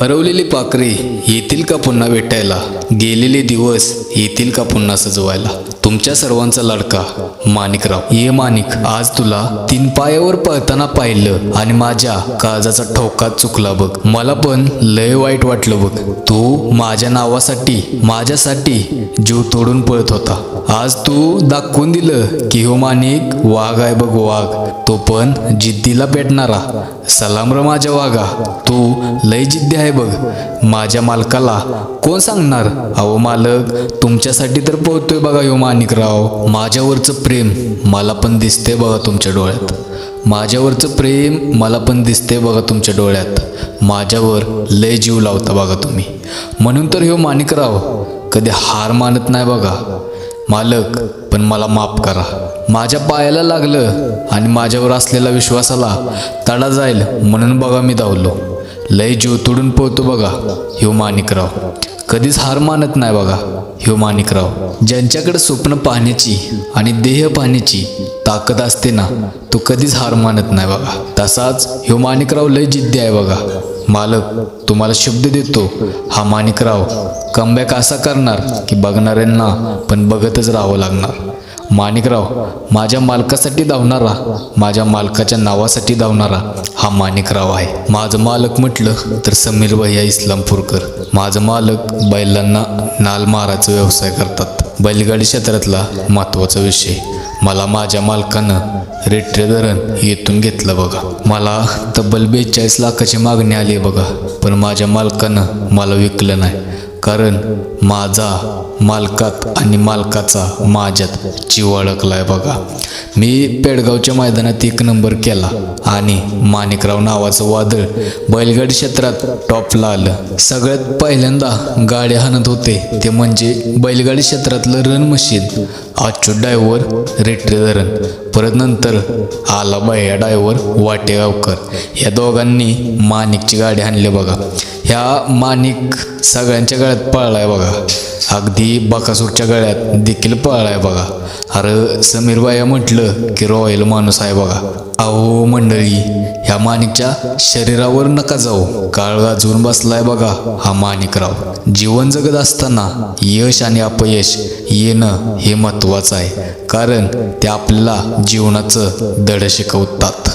हरवलेली पाखरे येतील का पुन्हा भेटायला? गेलेले दिवस येतील का पुन्हा सजवायला? तुमच्या सर्वांचा लडका माणिकराव. ये माणिक आज तुला तीन पायावर पळताना पाहिलं आणि माझ्या काळजाचा ठोकात चुकला बघ. मला पण लय वाईट वाटलं बघ. तू माझ्या नावासाठी माझ्यासाठी जीव तोडून पळत होता. आज तू दाखवून दिलं की हो माणिक वाघ आहे बघ वाघ. तो पण जिद्दीला पेटणारा. सलाम र माझ्या वाघा. तू लय जिद्दी आहे बघ. माझ्या मालकाला कोण सांगणार? अहो मालक तुमच्यासाठी तर पोहतोय बघा यो माणिकराव माझ्यावरचं प्रेम मला पण दिसते बघा तुमच्या डोळ्यात. माझ्यावरचं प्रेम मला पण दिसते बघा तुमच्या डोळ्यात. माझ्यावर लय जीव लावता बघा तुम्ही. म्हणून तर ह्यो माणिकराव कधी हार मानत नाही बघा. मालक पण मला माफ करा. माझ्या पायाला लागलं आणि माझ्यावर असलेला विश्वासाला तडा जाईल म्हणून बघा मी धावलो. लय जीव तोडून पोहतो बघा ह्यो माणिकराव. कधीच हार मानत नाही बघा ह्यो माणिकराव. ज्यांच्याकडे स्वप्न पाहण्याची आणि देह पाहण्याची ताकद असते ना तो कधीच हार मानत नाही बघा. तसाच ह्यो माणिकराव लय जिद्दी आहे बघा. मालक तुम्हाला शब्द देतो. हा माणिकराव कमबॅक असा करणार की बघणाऱ्यांना पण बघतच राहावं लागणार. माणिकराव माझ्या मालकासाठी धावणारा माझ्या मालकाच्या नावासाठी धावणारा हा माणिकराव आहे. माझं मालक म्हटलं तर समीर भैया इस्लामपूरकर. माझं मालक बैलांना नाल मारायचा व्यवसाय करतात. बैलगाडी क्षेत्रातला महत्त्वाचा विषय. मला माझ्या मालकानं रेट्रे धरण येथून घेतलं बघा. मला तब्बल बेचाळीस लाखाची मागणी आली आहे बघा. पण माझ्या मालकानं मला विकलं नाही. कारण माझा मालकात आणि मालकाचा माझ्यात जीव अडकलाय बघा. मी पेडगावच्या मैदानात एक नंबर केला आणि माणिकराव नावाचं वादळ बैलगाडी क्षेत्रात टॉपला आलं. सगळ्यात पहिल्यांदा गाडी हाणत होते ते म्हणजे बैलगाडी क्षेत्रातलं रण मशीन अच्युत डायव्हर रेट्रे धरण. परत नंतर आला बाह्या डायव्हर वाटेगावकर. या दोघांनी माणिकची गाडी आणली बघा. ह्या माणिक सगळ्यांच्या गळ्यात पळलाय बघा. अगदी बकासूरच्या गळ्यात देखील पळलाय बघा. अरे समीरबाया म्हटलं की रॉयल माणूस आहे बघा. अहो मंडळी ह्या माणिकच्या शरीरावर नका जाऊ. काळ गाजवून बसलाय बघा हा माणिकराव. जीवन जगत असताना यश आणि अपयश येणं हे महत्वाचं आहे. कारण ते आपल्याला जीवनाचं धड शिकवतात.